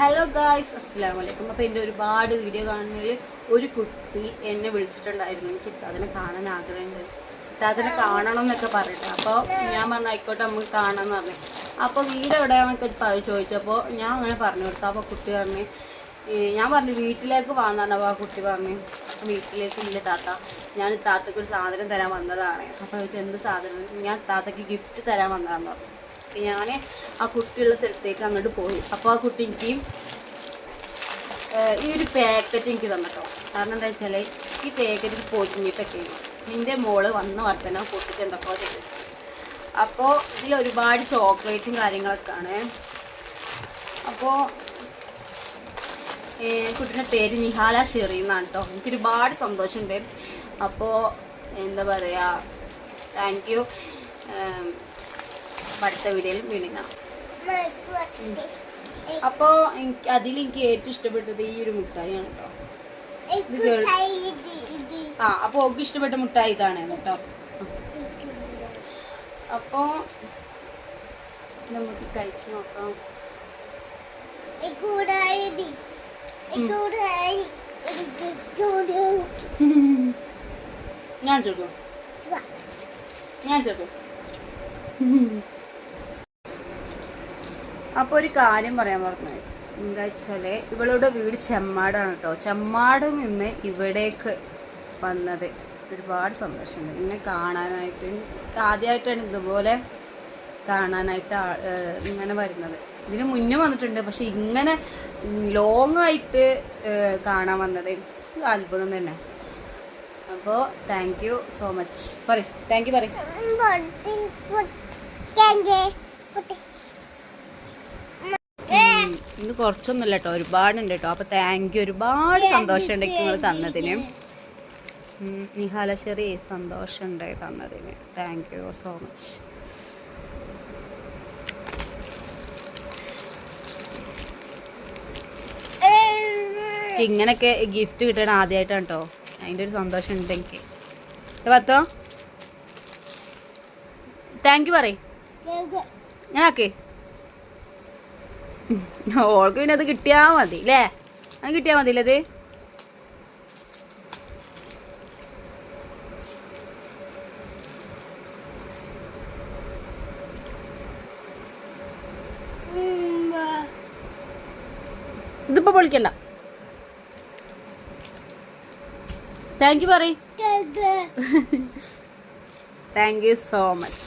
Hello guys അസ്സാം വലൈക്കും അപ്പോൾ എന്റെ ഒരുപാട് വീഡിയോ കാണുന്നതിൽ ഒരു കുട്ടി എന്നെ വിളിച്ചിട്ടുണ്ടായിരുന്നു. എനിക്ക് ഇത്താതിനെ കാണാൻ ആഗ്രഹമുണ്ട്. ഇത്താതിനെ കാണണം എന്നൊക്കെ പറയട്ടെ അപ്പോൾ ഞാൻ പറഞ്ഞു ആയിക്കോട്ടെ നമുക്ക് കാണാമെന്ന് പറഞ്ഞു. അപ്പോൾ വീട് എവിടെയാണെന്നൊക്കെ ചോദിച്ചപ്പോൾ ഞാൻ അങ്ങനെ പറഞ്ഞു കൊടുത്തു. അപ്പോൾ കുട്ടി പറഞ്ഞു ഞാൻ പറഞ്ഞു വീട്ടിലേക്ക് വന്നാണ് ആ കുട്ടി പറഞ്ഞു. വീട്ടിലേക്ക് ഇല്ല താത്ത. ഞാൻ താത്തക്ക് ഒരു സാധനം തരാൻ വന്നതാണ്. അപ്പോൾ ചോദിച്ചു എന്ത് സാധനം? ഞാൻ താത്തക്ക് ഗിഫ്റ്റ് തരാൻ വന്നതാണെന്ന് പറഞ്ഞു. ഞാൻ ആ കുട്ടിയുള്ള സ്ഥലത്തേക്ക് അങ്ങോട്ട് പോയി. അപ്പോൾ ആ കുട്ടി എനിക്ക് ഈ ഒരു പാക്കറ്റ് എനിക്ക് തന്നിട്ടോ. കാരണം എന്താ വെച്ചാൽ ഈ പാക്കറ്റിൽ പോയിട്ടൊക്കെ നിന്റെ മോൾ വന്ന വർത്തന പൊട്ടിച്ച് അപ്പോൾ ഇതിൽ ഒരുപാട് ചോക്ലേറ്റും കാര്യങ്ങളൊക്കെ ആണ് അപ്പോൾ കുട്ടിയുടെ പേര് നിഹാല ഷെറി എന്നാണ് കേട്ടോ എനിക്ക് ഒരുപാട് സന്തോഷമുണ്ട്. അപ്പോൾ എന്താ പറയുക താങ്ക് യു അടുത്ത വീഡിയോയിൽ വീണ്ടും കാണാം. അപ്പോൾ എനിക്ക് അതിൽ എനിക്ക് ഏറ്റവും ഇഷ്ടപ്പെട്ടത് ഈ ഒരു മുട്ടായിയാണ് കേട്ടോ ഇത് കേൾ- ആ അപ്പോൾ ഓക്ക് ഇഷ്ടപ്പെട്ട മുട്ടായി ഇതാണ് കേട്ടോ അപ്പോൾ നമുക്ക് കഴിച്ച് നോക്കാം. ഞാൻ ചോദിക്കും. ഞാൻ ചെറുക്കും അപ്പോൾ ഒരു കാര്യം പറയാൻ പറഞ്ഞു എന്താ വെച്ചാൽ ഇവളുടെ വീട് ചെമ്മാടാണ് കേട്ടോ ചെമ്മാട് നിന്ന് ഇവിടേക്ക് വന്നത്. ഒരുപാട് സന്തോഷമുണ്ട്. എന്നെ കാണാനായിട്ട് ആദ്യമായിട്ടാണ് ഇതുപോലെ കാണാനായിട്ട് ഇങ്ങനെ വരുന്നത്. ഇതിന് മുന്നേ വന്നിട്ടുണ്ട് പക്ഷെ ഇങ്ങനെ ലോങ് ആയിട്ട് കാണാൻ വന്നത് അത്ഭുതം തന്നെ. അപ്പോൾ താങ്ക് യു സോ മച്ച് പറയും. താങ്ക് യു പറയും. കുറച്ചൊന്നും കുറച്ചൊന്നുമില്ല കേട്ടോ. ഒരുപാടുണ്ട് കേട്ടോ. അപ്പൊ താങ്ക് യു ഒരുപാട് സന്തോഷമുണ്ട് നിങ്ങൾ തന്നതിന്. നിഹാലശ്ശേരി സന്തോഷമുണ്ട് തന്നതിന്. താങ്ക് യു സോ മച്ച് ഇങ്ങനൊക്കെ ഗിഫ്റ്റ് കിട്ടണ ആദ്യമായിട്ടാണ് കേട്ടോ. അതിന്റെ ഒരു സന്തോഷം ഉണ്ട് എനിക്ക്. ഇത് പത്തോ താങ്ക് യു പറയും. ഞാനാക്കേ. ഓൾക്ക് പിന്നെ അത് കിട്ടിയാ മതി അല്ലേ അത് കിട്ടിയാ മതി അല്ലേ അത് ഇതിപ്പോ പൊളിക്കണ്ട. താങ്ക് യു പറ താങ്ക് യു സോ മച്ച്